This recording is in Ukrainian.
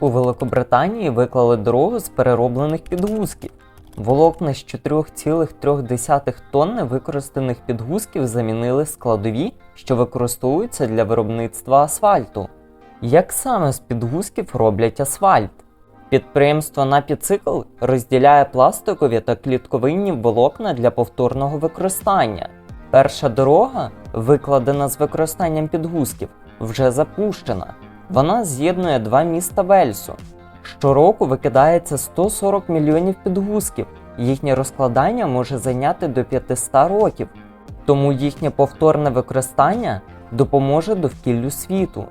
У Великобританії виклали дорогу з перероблених підгузків. Волокна з 4,3 тонни використаних підгузків замінили складові, що використовуються для виробництва асфальту. Як саме з підгузків роблять асфальт? Підприємство Напіцикл розділяє пластикові та клітковинні волокна для повторного використання. Перша дорога, викладена з використанням підгузків, вже запущена. Вона з'єднує два міста Вельсу. Щороку викидається 140 мільйонів підгузків, їхнє розкладання може зайняти до 500 років, тому їхнє повторне використання допоможе довкіллю світу.